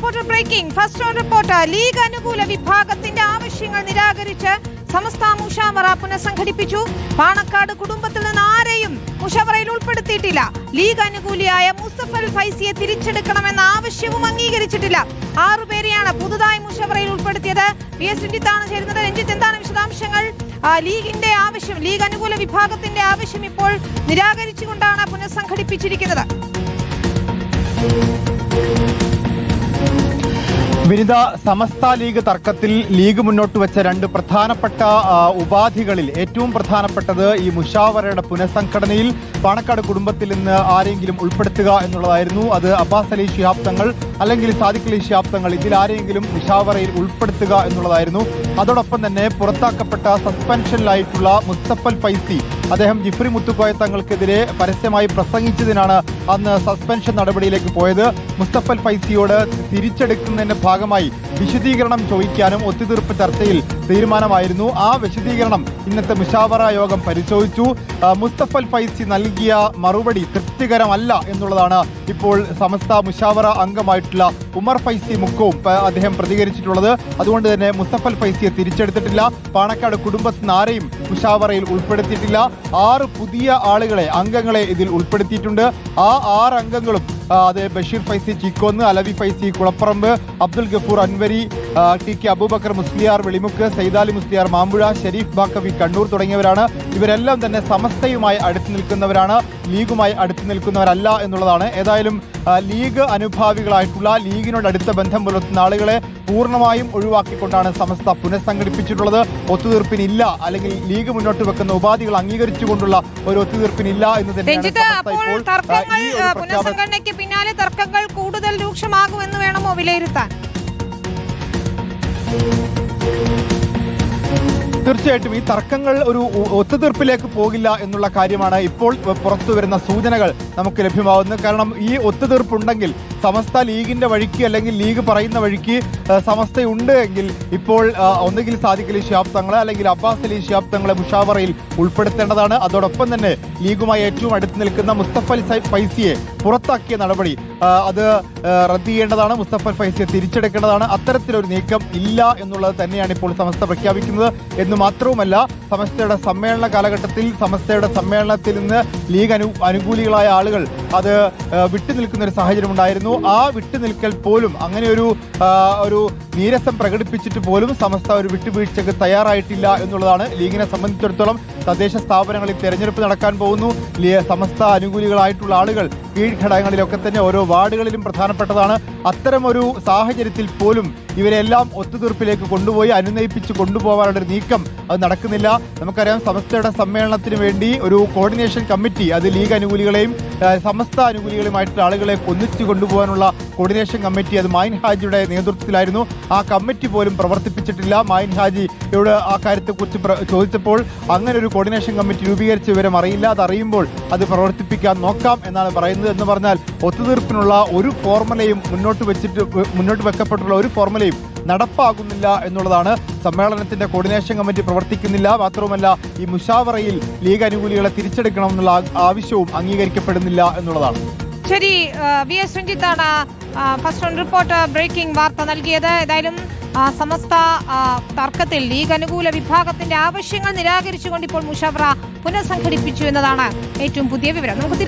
Reporter breaking first on reporter league അനുകൂല വിഭാഗത്തിന്റെ ആവശ്യങ്ങൾ നിരാകരിച്ച് സമസ്ത മുഷാമറ പുനഃസംഘടിപ്പിച്ചു. പാണക്കാട് കുടുംബത്തിൽ നിന്ന് ആരെയും മുഷാമറയിൽ ഉൾപ്പെടുത്തിയിട്ടില്ല. ലീഗ് അനുകൂലിയായ മുസ്തഫൽ ഫൈസിയെ തിരിച്ചെടുക്കണമെന്ന ആവശ്യവും അംഗീകരിച്ചിട്ടില്ല. ആറുപേരെയാണ് പുതുതായി മുഷാമറയിൽ ഉൾപ്പെടുത്തിയത്. പി എസ് രഞ്ജിത്താണ് ചേരുന്നത്. രഞ്ജിത്ത് എന്താണ് വിശദാംശങ്ങൾ? ലീഗിന്റെ ആവശ്യം ലീഗ് അനുകൂല വിഭാഗത്തിന്റെ ആവശ്യം ഇപ്പോൾ നിരാകരിച്ചുകൊണ്ടാണ് പുനഃസംഘടിപ്പിച്ചിരിക്കുന്നത്. വിനിത സമസ്ത ലീഗ് തർക്കത്തിൽ ലീഗ് മുന്നോട്ട് വെച്ച രണ്ട് പ്രധാനപ്പെട്ട ഉപാധികളിൽ ഏറ്റവും പ്രധാനപ്പെട്ടത് ഈ മുഷാവറയുടെ പുനഃസംഘടനയിൽ പാണക്കാട് കുടുംബത്തിൽ നിന്ന് ആരെങ്കിലും ഉൾപ്പെടുത്തുക എന്നുള്ളതായിരുന്നു. അത് അബ്ബാസ് അലി ശിഹാബ് തങ്ങൾ അല്ലെങ്കിൽ സാദിഖ് അലി ശിഹാബ് തങ്ങൾ ഇതിൽ ആരെങ്കിലും മുഷാവറയിൽ ഉൾപ്പെടുത്തുക എന്നുള്ളതായിരുന്നു. അതോടൊപ്പം തന്നെ പുറത്താക്കപ്പെട്ട സസ്പെൻഷനിലായിട്ടുള്ള മുസ്തഫൽ ഫൈസി അദ്ദേഹം ജിഫ്രി മുത്തുക്കോയ തങ്ങൾക്കെതിരെ പരസ്യമായി പ്രസംഗിച്ചതിനാണ് അന്ന് സസ്പെൻഷൻ നടപടിയിലേക്ക് പോയത്. മുസ്തഫൽ ഫൈസിയോട് തിരിച്ചെടുക്കുന്നതിന്റെ ഭാഗമായി വിശദീകരണം ചോദിക്കാനും ഒത്തുതീർപ്പ് ചർച്ചയിൽ തീരുമാനമായിരുന്നു. ആ വിശദീകരണം ഇന്നത്തെ മുഷാവറ യോഗം പരിശോധിച്ചു. മുസ്തഫൽ ഫൈസി നൽകിയ മറുപടി തൃപ്തികരമല്ല എന്നുള്ളതാണ് ഇപ്പോൾ സമസ്ത മുഷാവറ അംഗമായിട്ടുള്ള ഉമർ ഫൈസി മുക്കവും അദ്ദേഹം പ്രതികരിച്ചിട്ടുള്ളത്. അതുകൊണ്ട് തന്നെ മുസ്തഫൽ ഫൈസിയെ തിരിച്ചെടുത്തിട്ടില്ല. പാണക്കാട് കുടുംബത്തിൽ നിന്ന് ആരെയും മുഷാവറയിൽ ഉൾപ്പെടുത്തിയിട്ടില്ല. ആറ് പുതിയ ആളുകളെ അംഗങ്ങളെ ഇതിൽ ഉൾപ്പെടുത്തിയിട്ടുണ്ട്. ആ ആറ് അംഗങ്ങളും അത് ബഷീർ ഫൈസി ചിക്കോന്ന് അലവി ഫൈസി കുളപ്പറമ്പ് അബ്ദുൽ ഗഫൂർ അൻവരി ടി കെ അബൂബക്കർ മുസ്ലിയാർ വെളിമുക്ക് സൈദാലി മുസ്തിയാർ മാമ്പുഴ ഷെരീഫ് ബാക്കവി കണ്ണൂർ തുടങ്ങിയവരാണ്. ഇവരെല്ലാം തന്നെ സമസ്തയുമായി അടുത്തു നിൽക്കുന്നവരാണ്. ലീഗുമായി അടുത്തു നിൽക്കുന്നവരല്ല എന്നുള്ളതാണ്. ഏതായാലും ലീഗ് അനുഭാവികളായിട്ടുള്ള ലീഗിനോട് അടുത്ത ബന്ധം പുലർത്തുന്ന ആളുകളെ പൂർണമായും ഒഴിവാക്കിക്കൊണ്ടാണ് സമസ്ത പുനഃസംഘടിപ്പിച്ചിട്ടുള്ളത്. ഒത്തുതീർപ്പിനില്ല. അല്ലെങ്കിൽ ലീഗ് മുന്നോട്ട് വെക്കുന്ന ഉപാധികൾ അംഗീകരിച്ചുകൊണ്ടുള്ള ഒരു ഒത്തുതീർപ്പിനില്ല എന്ന് പുനഃസംഘടനയ്ക്ക് പിന്നാലെ തർക്കങ്ങൾ കൂടുതൽ രൂക്ഷമാകുമെന്ന് വേണമോ വിലയിരുത്താൻ? തീർച്ചയായിട്ടും ഈ തർക്കങ്ങൾ ഒരു ഒത്തുതീർപ്പിലേക്ക് പോകില്ല എന്നുള്ള കാര്യമാണ് ഇപ്പോൾ പുറത്തു വരുന്ന സൂചനകൾ നമുക്ക് ലഭ്യമാകുന്നത് കാരണം ഈ ഒത്തുതീർപ്പുണ്ടെങ്കിൽ സമസ്ത ലീഗിന്റെ വഴിക്ക് അല്ലെങ്കിൽ ലീഗ് പറയുന്ന വഴിക്ക് സമസ്തയുണ്ട് എങ്കിൽ ഇപ്പോൾ ഒന്നുകിൽ സാദിഖ് അലി ഷിഹാബ് തങ്ങളെ അല്ലെങ്കിൽ അബ്ബാസ് അലി ഷിഹാബ് തങ്ങളെ മുഷാവറയിൽ ഉൾപ്പെടുത്തേണ്ടതാണ്. അതോടൊപ്പം തന്നെ ലീഗുമായി ഏറ്റവും അടുത്ത് നിൽക്കുന്ന മുസ്തഫൽ സൈ- ഫൈസിയെ പുറത്താക്കിയ നടപടി. അത് റദ്ദ് ചെയ്യേണ്ടതാണ്. മുസ്തഫ ഫൈസിയെ തിരിച്ചെടുക്കേണ്ടതാണ്. അത്തരത്തിലൊരു നീക്കം ഇല്ല എന്നുള്ളത് തന്നെയാണ് ഇപ്പോൾ സമസ്ത പ്രഖ്യാപിക്കുന്നത്. എന്ന് മാത്രവുമല്ല സമസ്തയുടെ സമ്മേളന കാലഘട്ടത്തിൽ സമസ്തയുടെ സമ്മേളനത്തിൽ നിന്ന് ലീഗ് അനു അനുകൂലികളായ ആളുകൾ അത് വിട്ടുനിൽക്കുന്ന ഒരു സാഹചര്യം ഉണ്ടായിരുന്നു. ആ വിട്ടുനിൽക്കൽ പോലും അങ്ങനെ ഒരു ഒരു നീരസം പ്രകടിപ്പിച്ചിട്ട് പോലും സമസ്ത ഒരു വിട്ടുവീഴ്ചക്ക് തയ്യാറായിട്ടില്ല എന്നുള്ളതാണ് ലീഗിനെ സംബന്ധിച്ചിടത്തോളം തദ്ദേശ സ്ഥാപനങ്ങളിൽ തെരഞ്ഞെടുപ്പ് നടക്കാൻ പോകുന്നു. സമസ്ത അനുകൂലികളായിട്ടുള്ള ആളുകൾ കീഴ്ഘടകങ്ങളിലൊക്കെ തന്നെ ഓരോ വാർഡുകളിലും പ്രധാനപ്പെട്ടതാണ്. അത്തരമൊരു സാഹചര്യത്തിൽ പോലും ഇവരെല്ലാം ഒത്തുതീർപ്പിലേക്ക് കൊണ്ടുപോയി അനുനയിപ്പിച്ച് കൊണ്ടുപോകാനുള്ള ഒരു നീക്കം അത് നടക്കുന്നില്ല. നമുക്കറിയാം സമസ്തയുടെ സമ്മേളനത്തിന് വേണ്ടി ഒരു കോർഡിനേഷൻ കമ്മിറ്റി അത് ലീഗ് അനുകൂലികളെയും സമസ്ത അനുകൂലികളുമായിട്ടുള്ള ആളുകളെ ഒന്നിച്ചു കൊണ്ടുപോകാനുള്ള കോർഡിനേഷൻ കമ്മിറ്റി അത് മൈൻ ഹാജിയുടെ നേതൃത്വത്തിലായിരുന്നു. ആ കമ്മിറ്റി പോലും പ്രവർത്തിപ്പിച്ചിട്ടില്ല. മൈൻ ഹാജിയോട് ആ കാര്യത്തെക്കുറിച്ച് ചോദിച്ചപ്പോൾ അങ്ങനെ ഒരു കോർഡിനേഷൻ കമ്മിറ്റി രൂപീകരിച്ച വിവരം അറിയില്ല. അത് അറിയുമ്പോൾ അത് പ്രവർത്തിപ്പിക്കാൻ നോക്കാം എന്നാണ് പറയുന്നത് എന്ന് പറഞ്ഞാൽ ഒത്തുതീർപ്പിനുള്ള ഒരു ഫോർമുലയും മുന്നോട്ട് വെച്ചിട്ട് മുന്നോട്ട് വെക്കപ്പെട്ടുള്ള ഒരു ഫോർമുലയും നടപ്പാകുന്നില്ല എന്നുള്ളതാണ് സമ്മേളനത്തിന്റെ കോർഡിനേഷൻ കമ്മിറ്റി പ്രവർത്തിക്കുന്നില്ല. മാത്രവുമല്ല ഈ മുഷാവറയിൽ ലീഗ് അനുകൂലികളെ തിരിച്ചെടുക്കണമെന്നുള്ള ആവശ്യവും അംഗീകരിക്കപ്പെടുന്നില്ല എന്നുള്ളതാണ്. ശരി വി എസ് രഞ്ജിത്താണ് ഫസ്റ്റ് ഓൺ റിപ്പോർട്ട് ബ്രേക്കിംഗ് വാർത്ത നൽകിയത്. ഏതായാലും സമസ്ത തർക്കത്തിൽ ലീഗ് അനുകൂല വിഭാഗത്തിന്റെ ആവശ്യങ്ങൾ നിരാകരിച്ചുകൊണ്ട് ഇപ്പോൾ മുഷാവറ പുനഃസംഘടിപ്പിച്ചു എന്നതാണ് ഏറ്റവും പുതിയ വിവരം. നമുക്ക്